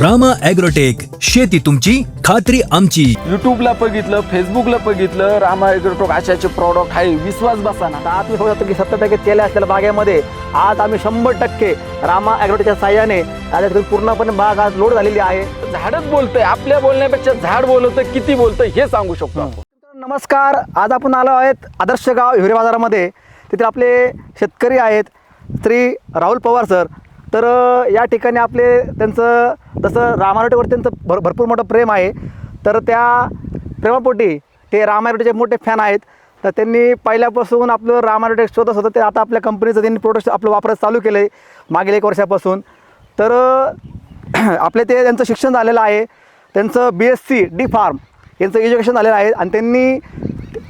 Rama agrotech. शेती तुमची खात्री आमची. युट्यूबला बघितलं फेसबुकला बघितलं रामा ॲग्रोटेक अशाचे प्रॉडक्ट आहे. विश्वास बसा ना आता आम्ही मी सांगू शकतो की सत्तर टक्के तेल असलेल्या बागेमध्ये. आज आम्ही शंभर टक्के रामा ॲग्रोटेकच्या साह्याने आज पूर्णपणे बाग आज लोड झालेली आहे. झाडच बोलतंय. आपल्या बोलण्यापेक्षा झाड बोलतंय किती बोलतं हे सांगू शकतो आपण. नमस्कार. आज आपण आलो आहेत आदर्श गाव हिवरे बाजारामध्ये. तिथे आपले शेतकरी आहेत श्री राहुल पवार सर. तर या ठिकाणी आपले त्यांचं जसं रामारोटेवर त्यांचं भर भरपूर मोठं प्रेम आहे. तर त्या प्रेमापोटी ते रामारोटेचे मोठे फॅन आहेत. तर त्यांनी पहिल्यापासून आपलं रामारोटे शोधत होतं. ते आता आपल्या कंपनीचं त्यांनी प्रोडक्ट आपलं वापरायचं चालू केलं आहे मागील एक वर्षापासून. तर आपले ते त्यांचं शिक्षण झालेलं आहे. त्यांचं B S C D pharm यांचं एज्युकेशन झालेलं आहे. आणि त्यांनी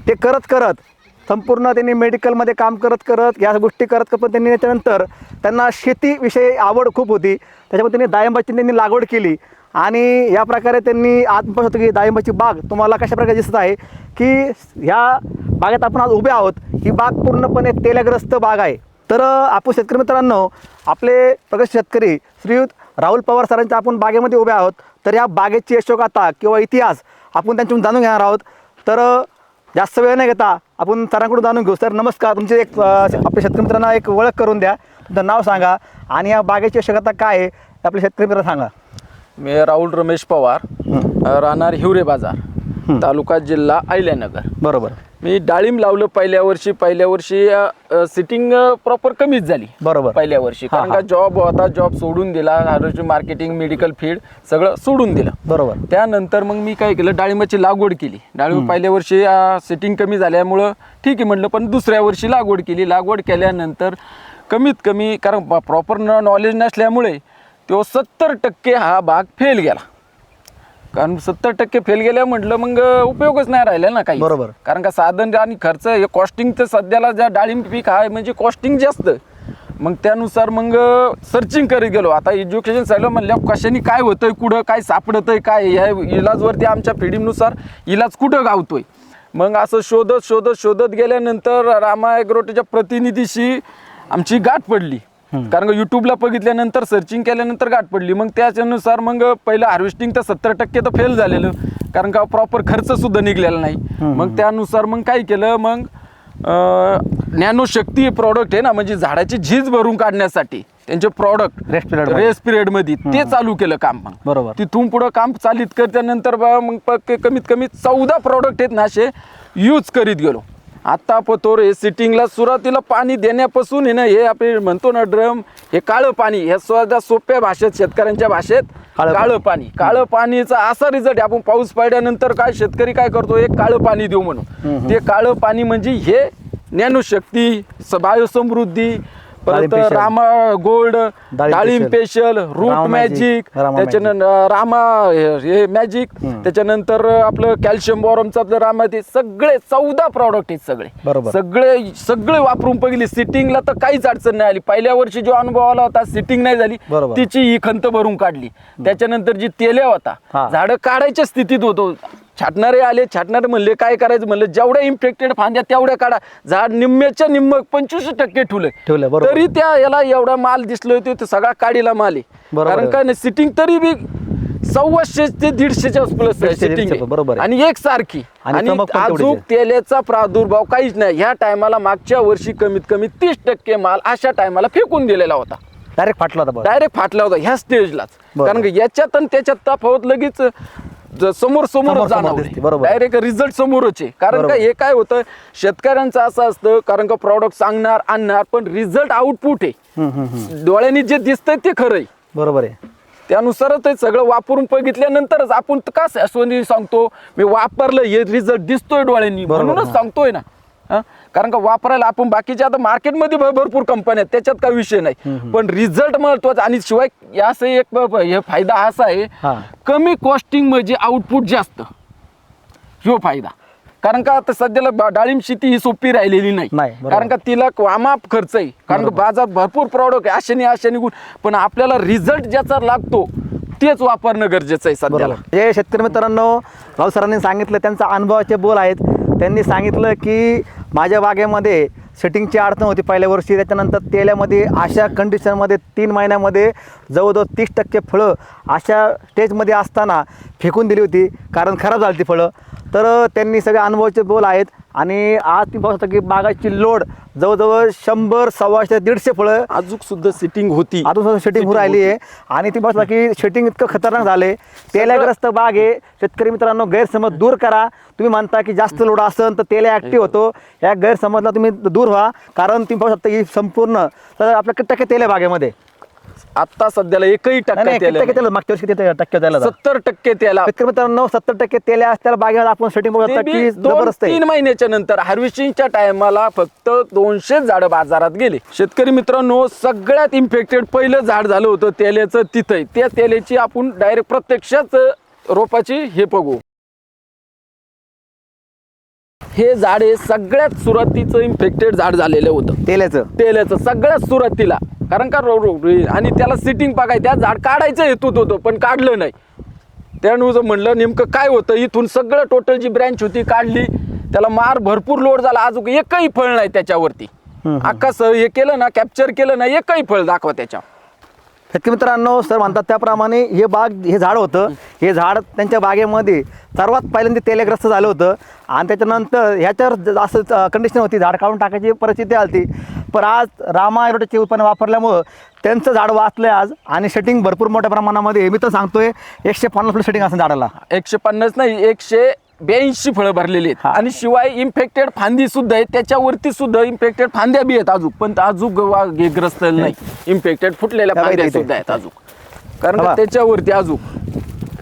ते करत करत संपूर्ण त्यांनी मेडिकलमध्ये काम करत करत या गोष्टी करत करत पण त्यांनी त्याच्यानंतर त्यांना शेतीविषयी आवड खूप होती. त्याच्यामुळे त्यांनी डाळिंबाची त्यांनी लागवड केली. आणि या प्रकारे त्यांनी आज होतो की डाळिंबाची बाग. तुम्हाला कशा प्रकारे दिसत आहे की ह्या बागेत आपण आज उभे आहोत. ही बाग पूर्णपणे तेलग्रस्त बाग आहे. तर आपण शेतकरी मित्रांनो आपले प्रगत शेतकरी श्रीयुत राहुल पवार सरांच्या आपण बागेमध्ये उभे आहोत. तर या बागेची यशोगाथा किंवा इतिहास आपण त्यांच्याकडून जाणून घेणार आहोत. तर जास्त वेळ नाही घेता. आपण सरांकडून जाणून घेऊ. सर नमस्कार. तुमचे एक आपल्या शेतकरी मित्रांना एक ओळख करून द्या. तुमचं नाव सांगा आणि या बागेची यशोगाथा काय आहे? आपल्या शेतकरी मित्रांना सांगा. मी राहुल रमेश पवार. राहणार हिवरे बाजार. तालुका जिल्हा अहिल्यानगर. बरोबर. मी डाळिंब लावलं पहिल्या वर्षी पहिल्या वर्षी सिटिंग प्रॉपर कमीच झाली. बरोबर. पहिल्या वर्षी. कारण. का जॉब होता जॉब सोडून दिला मार्केटिंग मेडिकल फील्ड सगळं सोडून दिलं. बरोबर. त्यानंतर मग मी काय केलं डाळिंबाची लागवड केली. डाळिंब पहिल्या वर्षी सेटिंग कमी झाल्यामुळं ठीक आहे म्हटलं पण दुसऱ्या वर्षी लागवड केली. लागवड केल्यानंतर कमीत कमी कारण प्रॉपर नॉलेज नसल्यामुळे तो सत्तर टक्के हा भाग फेल गेला. कारण सत्तर टक्के फेल गेल्या म्हटलं मग उपयोगच नाही राहिला ना काही. बरोबर. कारण का साधन आणि खर्च हे कॉस्टिंग तर सध्याला ज्या डाळिंब पीक आहे म्हणजे कॉस्टिंग जास्त. मग त्यानुसार मग सर्चिंग करीत गेलो. आता एज्युकेशन झालं म्हणल्यावर कशाने काय होतंय कुठं काय सापडतंय काय ह्या इलाजवरती आमच्या फिडिंगनुसार इलाज कुठं गावतोय? मग असं शोधत शोधत शोधत गेल्यानंतर रामा ॲग्रोटेच्या प्रतिनिधीशी आमची गाठ पडली. कारण का युट्यूबला बघितल्यानंतर सर्चिंग केल्यानंतर गाठ पडली. मग त्याच्यानुसार मग पहिलं हार्वेस्टिंग तर सत्तर टक्के तर फेल झालेलं. कारण का प्रॉपर खर्च सुद्धा निघलेला नाही. मग त्यानुसार मग काय केलं? मग नॅनो शक्ती प्रॉडक्ट आहे ना म्हणजे झाडाची झीज भरून काढण्यासाठी त्यांचे प्रॉडक्ट. रेस्ट पिरियडमध्ये. ते चालू केलं काम मग. बरोबर. तिथून पुढं काम चालित करत्यानंतर मग कमीत कमी चौदा प्रॉडक्ट आहेत ना असे यूज करीत गेलो. आता पतोर हे सिटिंगला सुरुवातीला पाणी देण्यापासून आहे ना हे आपण म्हणतो ना ड्रम हे काळं पाणी हे सुद्धा सोप्या भाषेत शेतकऱ्यांच्या भाषेत काळं काळं पाणी. काळं पाणीचा असा रिझल्ट आहे आपण पाऊस पडल्यानंतर काय शेतकरी काय करतो एक काळं पाणी देऊ म्हणून. ते काळं पाणी म्हणजे हे ज्ञानशक्ती स- बायोसमृद्धी परत special. रामा गोल्ड डाळिंब. Special root Rama magic Rama त्याच्यानंतर रामा हे- हे मॅजिक त्याच्यानंतर आपलं कॅल्शियम बॉरमचं आपलं रामा ते सगळे चौदा प्रॉडक्ट आहेत सगळे बरोबर. सगळे सगळे वापरून बघितले सिटिंगला तर काहीच अडचण नाही आली पहिल्या वर्षी जो अनुभव आला होता सिटिंग नाही झाली बरोबर. तिची ही खंत भरून काढली त्याच्यानंतर जी तेल्या हा. होता झाडं काढायच्या स्थितीत होतो छाटणारे आले छाटणारे म्हणले काय करायचं म्हणलं जेवढ्या इन्फेक्टेड फांद्या तेवढ्या काढा झाड निम्म्याच्या निम्म पंचवीस टक्के ठेवले ठेवलं, बरोबर. तरी त्या याला एवढा माल दिसलो होतो सगळा काडीला माल आहे बरोबर कारण. काय नाही सिटिंग तरी बी सव्वाशे ते दीडशेच्या प्लस दीडशे, सिटिंग दीडशे, बरोबर आहे. आणि एक सारखी आणि आणि चमक पण तेवढीच अजून आहे. तेलाचा प्रादुर्भाव काहीच नाही ह्या टायमाला मागच्या वर्षी कमीत कमी तीस टक्के माल अशा टायमाला फेकून दिलेला होता डायरेक्ट फाटला होता बघ डायरेक्ट फाटला होता ह्या स्टेजलाच. कारण का याच्यात आणि त्याच्यात तफावत लगेच ज- समोर समोर बरोबर. डायरेक्ट रिझल्ट समोरच आहे कारण का बरोबर. हे काय होतं शेतकऱ्यांचं असं असतं कारण का प्रॉडक्ट सांगणार आणणार पण रिझल्ट आउटपुट आहे हम्म, हम्म, हम्म. डोळ्यांनी जे दिसतंय ते खरं आहे बरोबर आहे त्यानुसारच ते सगळं वापरून बघितल्यानंतरच आपण त- का शाश्वती सांगतो मी वापरलं हे रिझल्ट दिसतोय डोळ्यांनी बरोबर, म्हणूनच हा. सांगतोय ना हा? कारण का वापरायला आपण बाकीच्या आता मार्केटमध्ये भर- भरपूर कंपन्या आहेत त्याच्यात काय विषय नाही. पण रिझल्ट महत्त्वाचा आणि शिवाय याचं एक हे फायदा असा आहे. कमी कॉस्टिंग म्हणजे आउटपुट जास्त. ह्यो फायदा. कारण का आता सध्याला डाळिंब शेती ही सोपी राहिलेली नाही. कारण का तिला वामाप खर्च आहे. कारण का बाजार भरपूर प्रॉडक्ट आहे अशाने अशाने गुण. पण आपल्याला रिझल्ट ज्याचा लागतो तेच वापरणं गरजेचं आहे सध्याला. जे शेतकरी मित्रांनो राहुल सरांनी सांगितलं त्यांचा अनुभवाचे बोल आहेत. त्यांनी सांगितलं की माझ्या बागेमध्ये सेटिंगची अडचण होती पहिल्या वर्षी. त्याच्यानंतर तेल्यामध्ये अशा कंडिशनमध्ये तीन महिन्यामध्ये जवळजवळ तीस टक्के फळं अशा स्टेजमध्ये असताना फेकून दिली होती. कारण खराब झाली ती फळं. तर त्यांनी सगळे अनुभवाचे बोल आहेत. आणि आज तुम्ही पाहू शकता की बागाची लोड जवळजवळ शंभर सव्वाशे दीडशे फळं अजून सुद्धा सिटिंग होती. अजून सुद्धा शेटिंग होऊ राहिली आहे. आणि ती बसला की शेटिंग इतकं खतरनाक झाले तेलाग्रस्त बाग आहे. शेतकरी मित्रांनो गैरसमज दूर करा. तुम्ही म्हणता की जास्त लोड असेल तर तेल ॲक्टिव्ह होतो. या गैरसमजला तुम्ही दूर व्हा. कारण तुम्ही पाहू शकता की संपूर्ण तर आपल्या किती टक्के तेल आहे बागेमध्ये आता सध्याला एकही टक्का नाही किती टक्के तेल? मागच्या वर्षी किती टक्के होतं? सत्तर टक्के त्याला मित्रांनो सत्तर टक्के तेल असल्याला बागेमध्ये आपण शेटिंग बघू शकता ते की बी दोन जबरदस्त आहे. तीन महिन्याच्या नंतर हार्वेस्टिंगच्या टायमाला फक्त दोनशे झाड बाजारात गेले. शेतकरी मित्रांनो सगळ्यात इन्फेक्टेड पहिलं झाड झालं होतं तेल्याचं तिथं त्या तेल्याची आपण डायरेक्ट प्रत्यक्षात रोपाची हे बघू. हे झाड हे सगळ्यात सुरुवातीचं इन्फेक्टेड झाड झालेलं होतं. तेलाचं तेलाचं सगळ्यात सुरुवातीला. कारण का रो रो- आणि त्याला सिटिंग बघाय त्या झाड काढायचं हेतूत होतं पण काढलं नाही. त्यानुसार म्हणलं नेमकं काय होतं? इथून सगळं टोटल जी ब्रँच होती काढली. त्याला मार भरपूर लोड झाला. अजून एकही फळ नाही त्याच्यावरती. अख्खा स हे केलं ना कॅप्चर केलं ना एकही फळ दाखवा त्याच्या शेतकरी मित्रांनो सर म्हणतात त्याप्रमाणे हे बाग हे झाड होतं. हे झाड त्यांच्या बागेमध्ये सर्वात पहिल्यांदा तेलग्रस्त झालं होतं. आणि त्याच्यानंतर ह्याच्यावर जास्त कंडिशन होती. झाड काढून टाकायची परिस्थिती आली पण आज रामा एरोटेचे उत्पन्न वापरल्यामुळं त्यांचं झाड वाचलं आज आणि शेटिंग भरपूर मोठ्या प्रमाणामध्ये मी तर सांगतोय एकशे पन्नास फुट शेटिंग असं झाडाला. एकशे पन्नास नाही एकशे ब्याऐंशी फळं भरलेली आहेत. हा. आणि शिवाय इन्फेक्टेड फांदी सुद्धा आहे त्याच्यावरती सुद्धा इन्फेक्टेड फांद्या बी आहेत अजून. पण अजून ग्रस्त नाही. इन्फेक्टेड फुटलेल्या फांद्या. सुद्धा आहेत अजून. कारण. त्याच्यावरती अजून?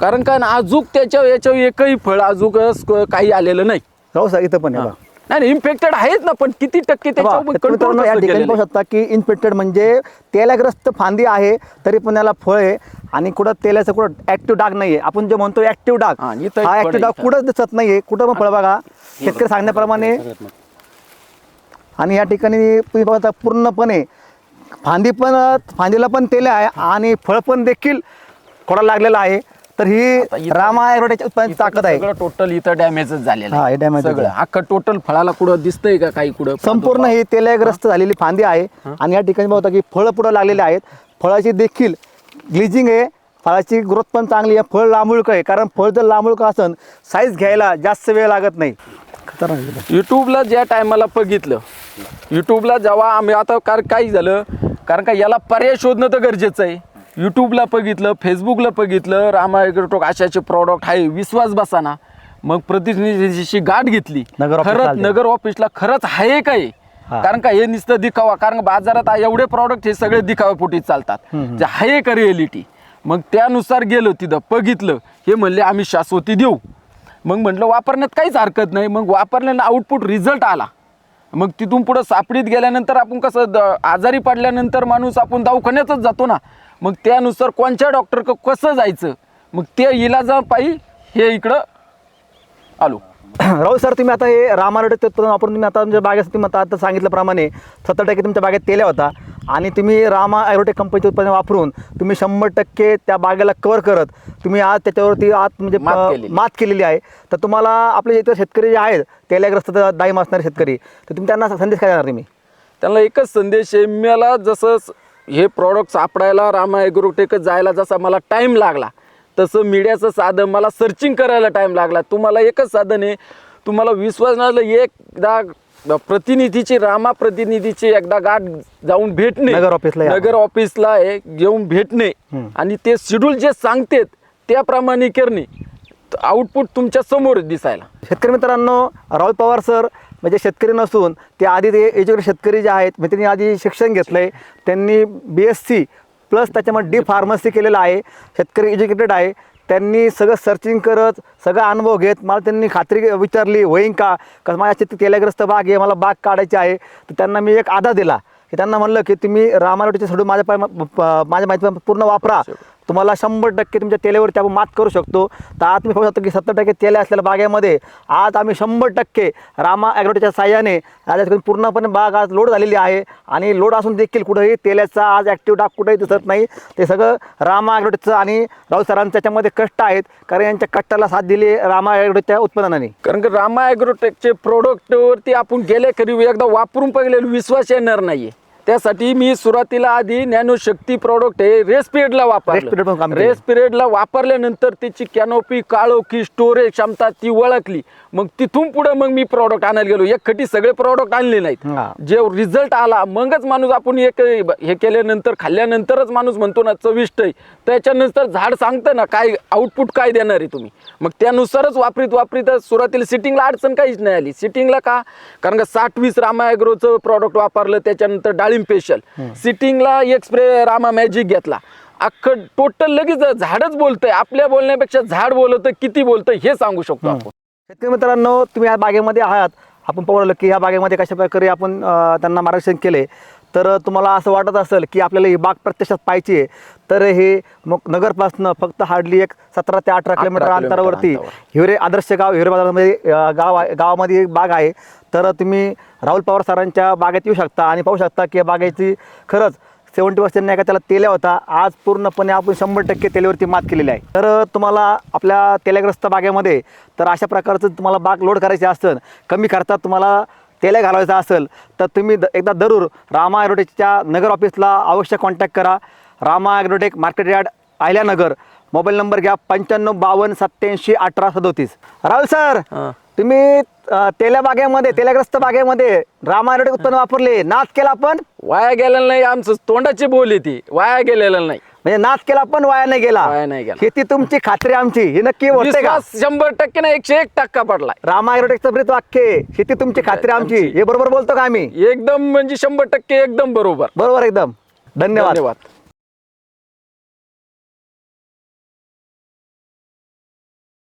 कारण का अजून त्याच्या याच्यावर एकही फळ अजून काही आलेलं नाही. राहू सर इथं पण आहे. नाही इन्फेक्टेड आहेत ना पण किती टक्के त्याच्यावर या ठिकाणी पाहू? शकता की इन्फेक्टेड म्हणजे तेलाग्रस्त फांदी आहे तरी पण याला फळ आहे आणि कुठं तेलाचं कुठं ऍक्टिव्ह डाग नाहीये. आपण जे म्हणतो ऍक्टिव्ह डाग हा, ऍक्टिव्ह डाग. कुठंच दिसत नाहीये. कुठं पण फळ बघा. शेतकरी सांगण्याप्रमाणे आणि या ठिकाणी तुम्ही बघता पूर्णपणे फांदी पण फांदीला पण तेल आहे आणि फळ पण देखील खोडा लागलेला आहे. तर ही रामा उत्पादनाची ताकद आहे. सगळं टोटल इथं डॅमेजच झालेलं हा, आहे. हे damage सगळं. अख्खं टोटल फळाला कुठं दिसतंय का काही कुठं? संपूर्ण ही तेलग्रस्त झालेली फांदी आहे. आणि या ठिकाणी बघता की फळं पुढं लागलेली आहेत. फळाची देखील ग्लिजिंग आहे. फळाची ग्रोथ पण चांगली आहे. फळ लांबुळकं आहे. कारण फळ जर लांबुळकं असेल साईज घ्यायला जास्त वेळ लागत नाही. युट्यूबला ज्या टायमाला बघितलं युट्यूबला जेव्हा आम्ही आता कार काय झालं कारण का याला पर्याय शोधणं तर गरजेचं आहे. युट्यूबला बघितलं फेसबुकला बघितलं रामा ॲग्रोटोक अशाचे प्रॉडक्ट आहे विश्वास बसाना. मग प्रतिनिधीची गाठ घेतली. नगर ऑफिसला खरंच आले. नगर ऑफिसला खरंच आहे काय? हा. कारण का हे नुसतं दिखावा कारण बाजारात एवढे प्रॉडक्ट हे सगळे दिखाव्यापोटी चालतात. जे आहे का रिअलिटी मग त्यानुसार गेलो तिथं बघितलं. हे म्हणले आम्ही शाश्वती देऊ. मग म्हटलं वापरण्यात काहीच हरकत नाही. मग वापरल्यानं आउटपुट रिझल्ट आला. मग तिथून पुढं सापडीत गेल्यानंतर आपण कसं द आजारी पडल्यानंतर माणूस आपण दवाखान्यातच जातो ना. मग त्यानुसार कोणत्या डॉक्टर कसं जायचं? मग ते इलाजा पायी हे इकडं आलो. राहुल सर तुम्ही आता हे रामारोटे उत्पादन वापरून तुम्ही आता तुमच्या बागेत तुम्ही आता आता सांगितल्याप्रमाणे सत्तर टक्के तुमच्या बागेत तेल्या होता. आणि तुम्ही रामा ॲग्रोटेक कंपनीचे उत्पादन वापरून तुम्ही शंभर टक्के त्या बागेला कव्हर करत तुम्ही आज त्याच्यावरती आज म्हणजे मात केलेली. आहे. तर तुम्हाला आपले इतर शेतकरी जे आहेत तेल्याग्रस्त दाईम असणारे शेतकरी तर तुम्ही त्यांना संदेश काय देणार तुम्ही? त्यांना एकच संदेश आहे मला जसं हे प्रॉडक्ट सापडायला रामा ॲग्रोटेकच जायला जसा मला टाईम लागला तसं मीडियाचं साधन मला सर्चिंग करायला टाईम लागला. तुम्हाला एकच साधन आहे तुम्हाला विश्वास नसलं एकदा प्रतिनिधीची रामा प्रतिनिधीची एकदा गाठ जाऊन भेटणे. नगर ऑफिसला. नगर ऑफिसला आहे घेऊन भेटणे. आणि ते शेड्यूल जे सांगतेत त्याप्रमाणे करणे. आउटपुट तुमच्यासमोर दिसायला. शेतकरी मित्रांनो राहुल पवार सर म्हणजे शेतकरी नसून ते आधी ते एज्युकेट शेतकरी जे आहेत म्हणजे त्यांनी आधी शिक्षण घेतलं आहे त्यांनी बी एस सी प्लस त्याच्यामध्ये डी फार्मसी केलेलं आहे शेतकरी एज्युकेटेड आहे त्यांनी सगळं सर्चिंग करत सगळा अनुभव घेत मला त्यांनी खात्री विचारली होईन का? कसं माझ्या शेती तेलाग्रस्त बाग आहे मला बाग काढायची आहे. तर त्यांना मी एक आधार दिला की त्यांना म्हणलं की तुम्ही रामारोटीचे सोडून माझ्या पाय प- माझ्या माहिती पूर्ण वापरा. तुम्हाला शंभर टक्के तुमच्या तेलावरती आपण मात करू शकतो. तर आज तुम्ही पाहू शकतो की सत्तर टक्के तेल असलेल्या बागेमध्ये आज आम्ही शंभर टक्के रामा ॲग्रोटेच्या साह्याने आज पूर्णपणे बाग आज लोड झालेली आहे. आणि लोड असून देखील कुठंही तेलाचा आज ॲक्टिव्ह डाग कुठंही दिसत नाही. ते सगळं रामा ॲग्रोटेचं आणि राऊत सरांचं त्याच्यामध्ये कष्ट आहेत. कारण यांच्या कष्टाला साथ दिली रामा ॲग्रोटेच्या उत्पादनाने. कारण की रामा ॲग्रोटेकचे प्रोडक्टवरती आपण गेल्या कधी एकदा वापरून पहिले विश्वास येणार नाहीये. त्यासाठी मी सुरुवातीला आधी नॅनो शक्ती प्रोडक्ट हे रेस पिरियडला Rest period पण काम वापरलं केलं. रेस पिरियडला वापरल्यानंतर त्याची कॅनोपी काळोखी स्टोरेज क्षमता ती ओळखली मग तिथून पुढे मग मी प्रॉडक्ट आणायला गेलो. एक खटी सगळे प्रॉडक्ट आणले नाहीत. जे रिझल्ट आला मगच माणूस आपण एक हे केल्यानंतर खाल्ल्यानंतरच माणूस म्हणतो ना चविष्ट आहे. त्याच्यानंतर झाड सांगतं ना काय आउटपुट काय देणार आहे तुम्ही? मग त्यानुसारच वापरीत वापरीत सुरुवातीला सिटिंगला अडचण काहीच नाही आली. सिटिंगला का? कारण का साठ वीस रामा ॲग्रोचं प्रॉडक्ट वापरलं त्याच्यानंतर डाळिंब स्पेशल सिटिंगला एक स्प्रे रामा मॅजिक घेतला. अख्खं टोटल लगेच झाडच बोलतंय. आपल्या बोलण्यापेक्षा झाड बोलतं किती बोलतं हे सांगू शकतो आपण. शेतकरी मित्रांनो तुम्ही या बागेमध्ये आहात. आपण पाहिलं की या बागेमध्ये कशा प्रकारे आपण त्यांना मार्गदर्शन केले. तर तुम्हाला असं वाटत असेल की आपल्याला ही बाग प्रत्यक्षात पाहिजे आहे तर हे मग नगरपासनं फक्त हार्डली एक सतरा ते अठरा किलोमीटर अंतरावरती अंतरावर. हिवरे आदर्श गाव हिवरे बाजारामध्ये गाव आहे गावामध्ये एक बाग आहे. तर तुम्ही राहुल पवार सरांच्या बागेत येऊ शकता आणि पाहू शकता की या बागेची खरंच सेवन्टी पर्सेंट नाही का त्याला तेल्या होता. आज पूर्णपणे आपण शंभर टक्के तेलावरती मात केलेली आहे. तर तुम्हाला आपल्या तेलग्रस्त बागेमध्ये तर अशा प्रकारचं तुम्हाला बाग लोड करायची असेल कमी खर्चात तुम्हाला तेल्या घालवायचं असेल तर तुम्ही द एकदा जरूर रामा ॲग्रोटेकच्या नगर ऑफिसला अवश्य कॉन्टॅक्ट करा. Rama agrotech market yard Ahilyanagar mobile number घ्या पंच्याण्णव बावन्न सत्याऐंशी अठरा सदोतीस. राहुल सर. तुम्ही तेल्या बागेमध्ये तेल्याग्रस्त बागेमध्ये रामा ॲग्रोटेक उत्पन्न वापरले. नाच केला आपण. वाया गेलेलं नाही आमचं तोंडाची बोल ती. वाया गेलेलं नाही. म्हणजे नाच केला पण वाया नाही गेला. वाया नाही गेला. शेती तुमची खात्री आमची. ही नक्की होते का? विश्वास शंभर टक्के नाही एकशे एक टक्का पडलाय. रामा ॲग्रोटेकचं ब्रीत वाक्य आहे, शेती तुमची खात्री आमची. आमची. हे बरोबर बोलतो का आम्ही? एकदम म्हणजे शंभर टक्के एकदम बरोबर. बरोबर एकदम. धन्यवाद. धन्यवाद.